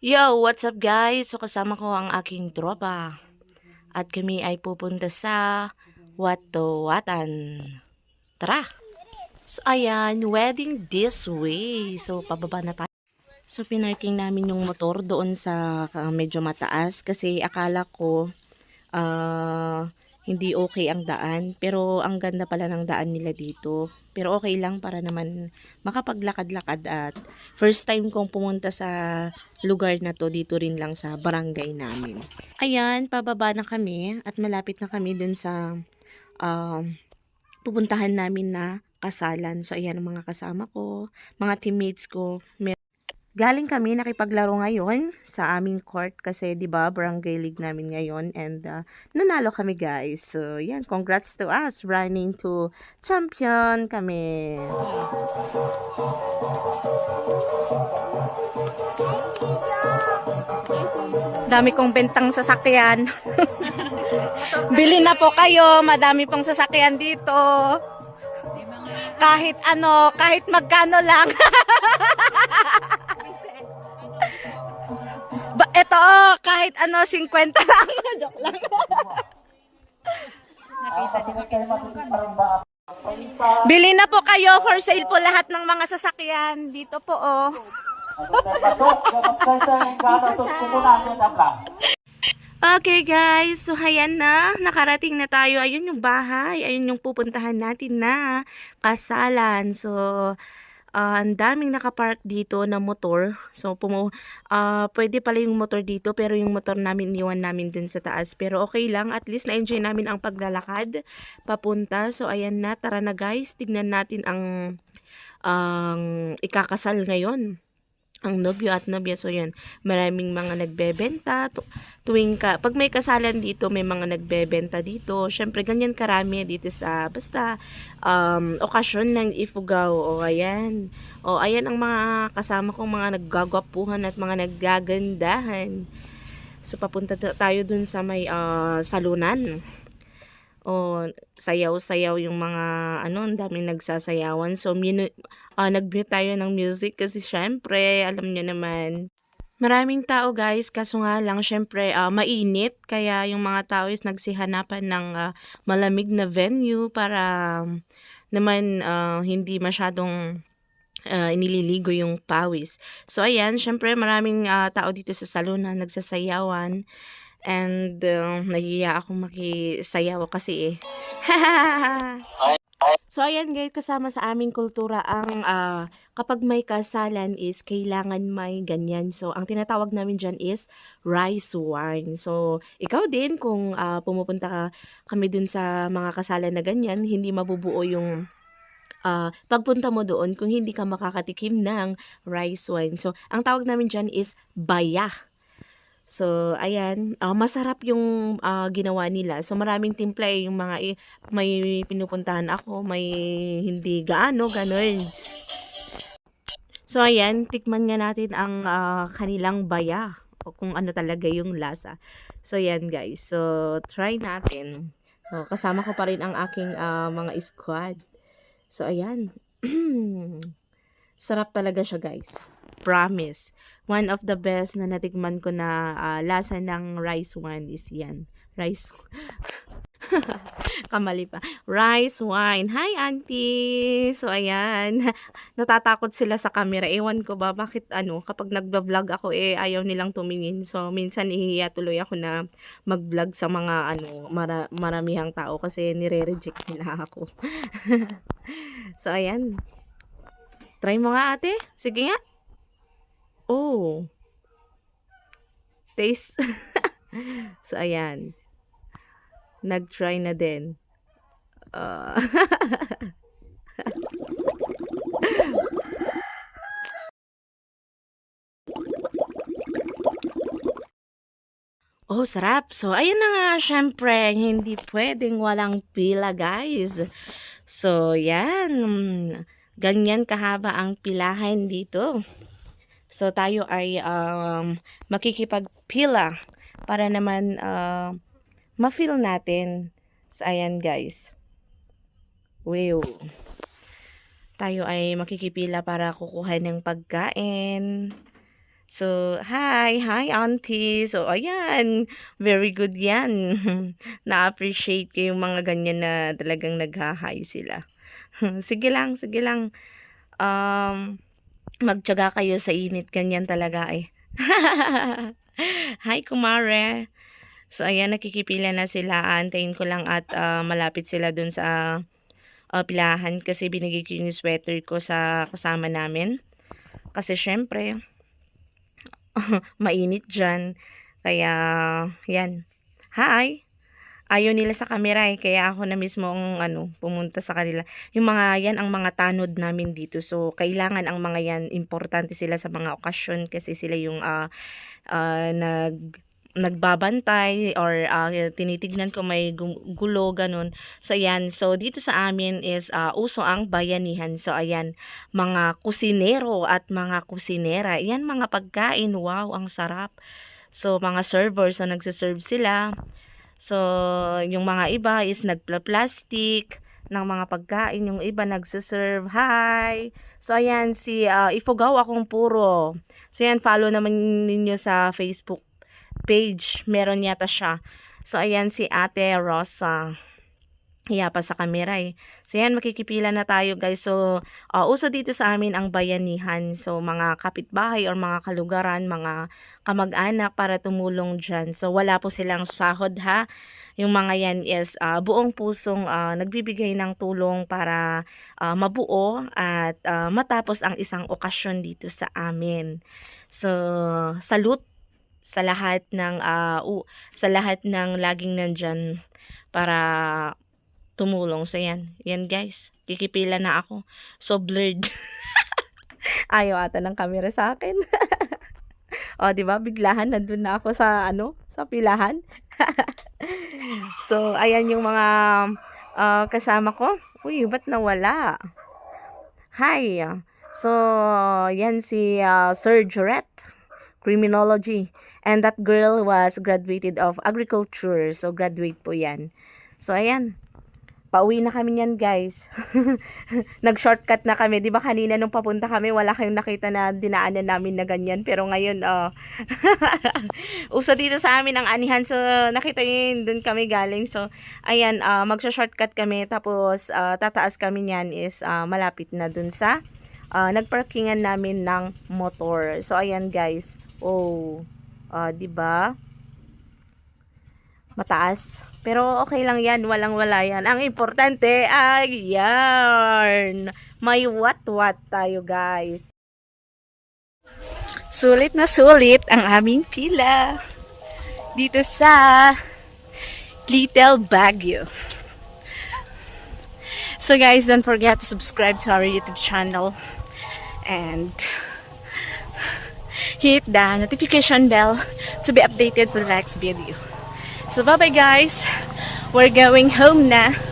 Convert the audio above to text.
Yo, what's up guys? So kasama ko ang aking tropa. At kami ay pupunta sa Watawatan. Tara! So ayan, wedding this way. So pababa na tayo. So pinarking namin yung motor doon sa ah, medyo mataas kasi akala ko ah, hindi okay ang daan. Pero ang ganda pala ng daan nila dito. Pero okay lang para naman makapaglakad-lakad at first time kong pumunta sa lugar na to dito rin lang sa barangay namin. Ayan, pababa na kami at malapit na kami dun sa um, pupuntahan namin na kasalan. So ayan ang mga kasama ko, mga teammates ko. Galing kami nakipaglaro ngayon sa aming court kasi 'di ba barangay league namin ngayon and uh, nanalo kami guys. So yan, congrats to us running to champion kami. Dami kong bentang sasakyan. Bili na po kayo, madami pong sasakyan dito. Kahit ano, kahit magkano lang. oh, kahit ano, 50 lang. Joke lang. Bili na po kayo for sale po lahat ng mga sasakyan. Dito po oh. Okay guys, so hayan na, nakarating na tayo. Ayun yung bahay, ayun yung pupuntahan natin na kasalan. So, ah, ang daming nakapark dito na motor. So, pumu ah, pwede pala yung motor dito, pero yung motor namin iwan namin dun sa taas. Pero okay lang, at least na-enjoy namin ang paglalakad papunta. So, ayan na, tara na guys, tignan natin ang ang ikakasal ngayon ang nobyo at nobya. So, yun, maraming mga nagbebenta. Tu- tuwing ka, pag may kasalan dito, may mga nagbebenta dito. Siyempre, ganyan karami dito sa, basta, um, okasyon ng Ifugao. O, ayan. O, ayan ang mga kasama kong mga naggagwapuhan at mga naggagandahan. So, papunta ta- tayo dun sa may ah, salunan. O, sayaw-sayaw yung mga, ano, ang daming nagsasayawan. So, minu- ah, nag-mute tayo ng music kasi syempre, alam nyo naman, maraming tao guys, kaso nga lang, syempre, ah, mainit. Kaya yung mga tao is nagsihanapan ng ah, malamig na venue para um, naman ah, hindi masyadong ah, inililigo yung pawis. So, ayan, syempre, maraming ah, tao dito sa salon na nagsasayawan. And, uh, nahiya akong makisayaw kasi eh. So ayan guys, kasama sa aming kultura ang ah, kapag may kasalan is kailangan may ganyan. So ang tinatawag namin dyan is rice wine. So ikaw din kung ah, pumupunta ka kami dun sa mga kasalan na ganyan, hindi mabubuo yung ah, pagpunta mo doon kung hindi ka makakatikim ng rice wine. So ang tawag namin dyan is baya. So, ayan, ah, masarap yung ah, ginawa nila. So, maraming timpla eh, yung mga may pinupuntahan ako, may hindi gaano, ganun. So, ayan, tikman nga natin ang ah, kanilang baya o kung ano talaga yung lasa. So, ayan guys. So, try natin. So, kasama ko pa rin ang aking ah, mga squad. So, ayan. Sarap talaga siya guys. Promise. One of the best na natikman ko na ah, lasa ng rice wine is yan. Rice. Kamali pa. Rice wine. Hi, auntie! So, ayan. Natatakot sila sa camera. Ewan ko ba, bakit ano, kapag nagba-vlog ako, eh, ayaw nilang tumingin. So, minsan ihiya tuloy ako na mag-vlog sa mga, ano, mara- maramihang tao kasi nire-reject nila ako. so, ayan. Try mo nga, ate. Sige nga. Oh. Taste. so, ayan. Nag-try na din. Ah. oh, sarap. So, ayun na nga, syempre, hindi pwedeng walang pila, guys. So, yan. Ganyan kahaba ang pilahan dito. So, tayo ay um, makikipagpila para naman uh, ma-feel natin. So, ayan guys. Wow. Tayo ay makikipila para kukuha ng pagkain. So, hi, hi auntie. So, ayan, very good yan. Na-appreciate ko yung mga ganyan na talagang nagha-hi sila. sige lang, sige lang. Um, magtiyaga kayo sa init, ganyan talaga eh. hi, kumare. So, ayan, nakikipila na sila. Antayin ko lang at ah, malapit sila dun sa ah, pilahan kasi binigay ko yung sweater ko sa kasama namin. Kasi syempre, mainit dyan. Kaya, yan. Hi! Ayaw nila sa camera eh, kaya ako na mismo ang ano, pumunta sa kanila. Yung mga yan ang mga tanod namin dito. So, kailangan ang mga yan, importante sila sa mga okasyon kasi sila yung ah, ah, nag nagbabantay or ah, tinitignan ko may gu- gulo ganun. So ayan, so dito sa amin is ah, uso ang bayanihan. So ayan, mga kusinero at mga kusinera. Yan mga pagkain, wow, ang sarap. So mga servers, so nagsiserve sila. So yung mga iba is nagpla-plastic ng mga pagkain, yung iba nagsiserve. Hi! So ayan, si ah, Ifugao akong puro. So yan, follow naman ninyo sa Facebook page. Meron yata siya. So, ayan si Ate Rosa. Hiya pa sa kamera eh. So, yan, makikipila na tayo guys. So, uh, uso dito sa amin ang bayanihan. So, mga kapitbahay or mga kalugaran, mga kamag-anak para tumulong dyan. So, wala po silang sahod ha. Yung mga yan is ah, buong pusong ah, nagbibigay ng tulong para ah, mabuo at ah, matapos ang isang okasyon dito sa amin. So, salute sa lahat ng ah, u- sa lahat ng laging nandyan para tumulong sa yan. Yan guys, kikipila na ako. So blurred. Ayaw ata ng camera sa akin. o, di ba? Biglahan nandun na ako sa ano, sa pilahan. so, ayan yung mga ah, kasama ko. Uy, ba't nawala? Hi. So, yan si ah, Sir Jurette criminology. And that girl was graduated of agriculture. So, graduate po yan. So, ayan. Pauwi na kami yan, guys. Nag-shortcut na kami. Di ba kanina nung papunta kami, wala kayong nakita na dinaanan namin na ganyan. Pero ngayon, oh. Uso dito sa amin ang anihan. So, nakita nyo yun, dun kami galing. So, ayan, uh, magsha-shortcut kami. Tapos, ah, tataas kami niyan is ah, malapit na dun sa ah, nagparkingan namin ng motor. So, ayan, guys. Oh, ah, 'di ba? Mataas. Pero okay lang 'yan, walang-wala 'yan. Ang importante ay yarn. May what-what tayo, guys. Sulit na sulit ang aming pila dito sa Little Baguio. So guys, don't forget to subscribe to our YouTube channel and hit the notification bell to be updated for the next video. So bye bye guys. We're going home na.